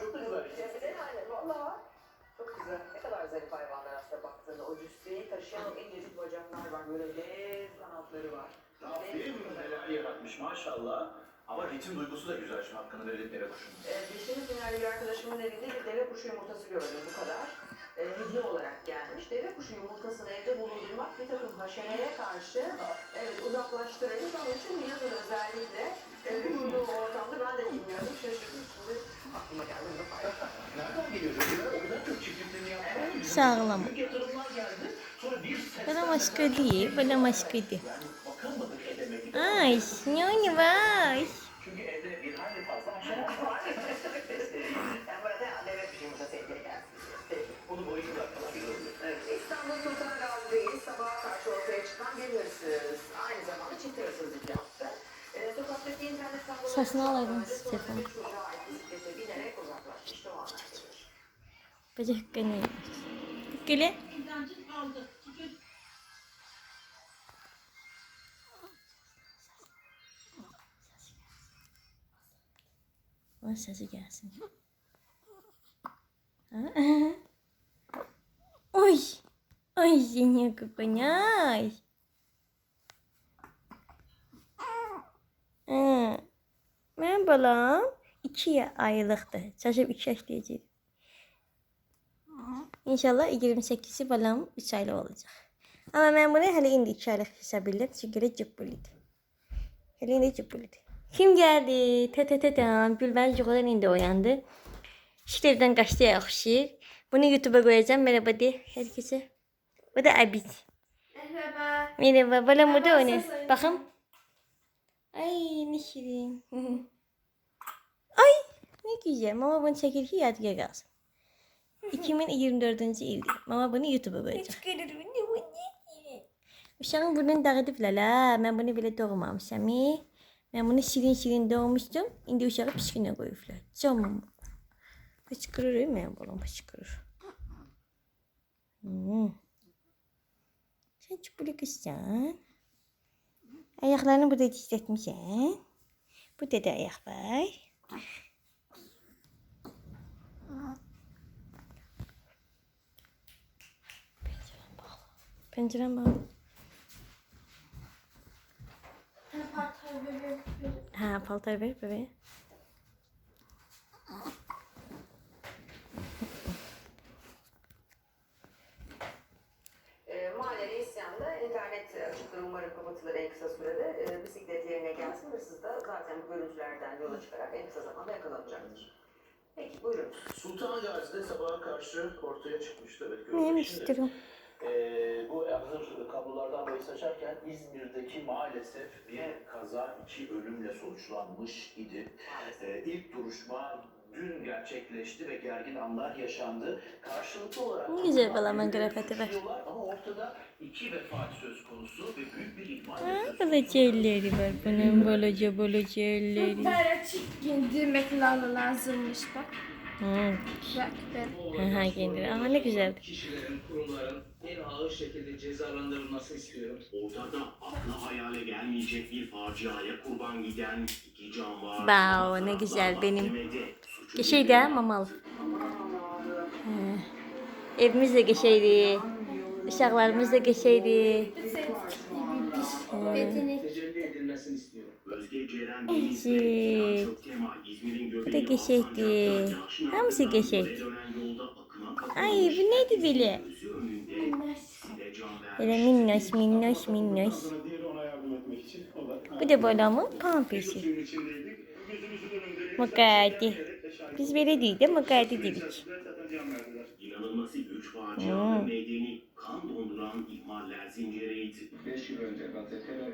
Çok güzel. Cemile aynen valla. Çok güzel. Ne kadar zarif hayvanlar aslında baktığında. O cüsseyi taşıyan o incecik bacaklar var. Böyle dev kanatları var. Rabbim neler yaratmış maşallah. Ama ritim duygusu da güzel şimdi hakkını verelim deve kuşunun. Ee, geçtiğimiz günlerde bir arkadaşımın evinde bir deve kuşu yumurtası gördüm bu kadar. Ee, hediye olarak gelmiş. Deve kuşu yumurtasını evde bulundurmak bir takım haşereye karşı evet, uzaklaştırılır. Onun için yazın özellikle e, bulunduğu ortamda ben de bilmiyordum. Şaşırdım. Şimdi aklıma geldi. Nereden geliyor çocuklar? O kadar çok çiftliklerini yaptılar. Sağlam. Büyük yatırımlar değil, bana başka değil. Yani bakılmadık edemedik. Ay, ne oyunu var? Çünkü evde bir hayli fazla aşağı var. Ben burada. Bacak kanı. Gele. O sesi gelsin. Oy. Ay seni kukunay. Ee, ben balam iki aylıktı. Şaşıp iki yaş diyeceğim. İnşallah 28'i balam 3 aylı olacak. Ama ben bunu hele indi 2 aylık hesap ettim. Çünkü de cıbbılıydı. Hele indi cıbbılıydı. Kim geldi? Te te te te. Gülben yukarıdan indi uyandı. İşlerden kaçtı yakışır. Bunu YouTube'a koyacağım. Merhaba de herkese. Bu da Abid. Merhaba. Merhaba. Balam burada oynuyor. Bakın. Ay ne şirin. Ay ne güzel. Mama bunu çekir ki yadigar kalsın. 2024. ildi. Mama bunu YouTube'a koyacak. Uşağın burnunu dağıtıplar la. Ben bunu bile doğmamışım. Ben bunu şirin şirin doğmuştum. Şimdi uşağı pişkine koyuplar. Canım. Hıçkırır değil mi? Balam hıçkırır. Hmm. Sen çok böyle kızsan. Ayaklarını burada dizletmişsin. Burada da ayak var. Pencerem bağlı. Ha paltar ver bebeğe. Ee, açıkları umarım kapatılır en kısa sürede. Ee, bisiklet yerine gelsin. Hırsız da zaten bu görüntülerden yola çıkarak en kısa zamanda yakalanacaktır. Peki buyurun. Sultan Gazi'de sabaha karşı ortaya çıkmıştı. Evet, Ne gördük Ee, bu hazır kablolardan bahis açarken İzmir'deki maalesef bir kaza iki ölümle sonuçlanmış idi. Ee, ilk duruşma dün gerçekleşti ve gergin anlar yaşandı. Karşılıklı olarak Ne güzel balama grafiti var. Ama ortada iki vefat söz konusu ve büyük bir ihmal de Ha, söz böyle elleri var bunun böylece böylece elleri. Para açık giydirmek lazımmış bak. Ben. Aha kendir. Aha ne güzel. kişilerin, kurumların en ağır şekilde cezalandırılmasını istiyorum. Ortada akla hayale gelmeyecek bir faciaya kurban giden iki can var. Wow, ne güzel benim. Geçeydi ha mamal. Evimiz de geçeydi. Uşaklarımız da geçeydi. Tecelli edilmesini istiyorum. Evet. Kemal İzmir'in Bu da geçeydi. Hamısı geçeydi. Ay bu neydi böyle? Böyle minnoş minnoş minnoş. Bu da balamın pampesi. Mukaddi. Biz böyle değil de mukaddi dedik. İnanılması güç Hmm. ve medeni kan donduran ihmaller zinciriydi. 5 yıl önce gazeteler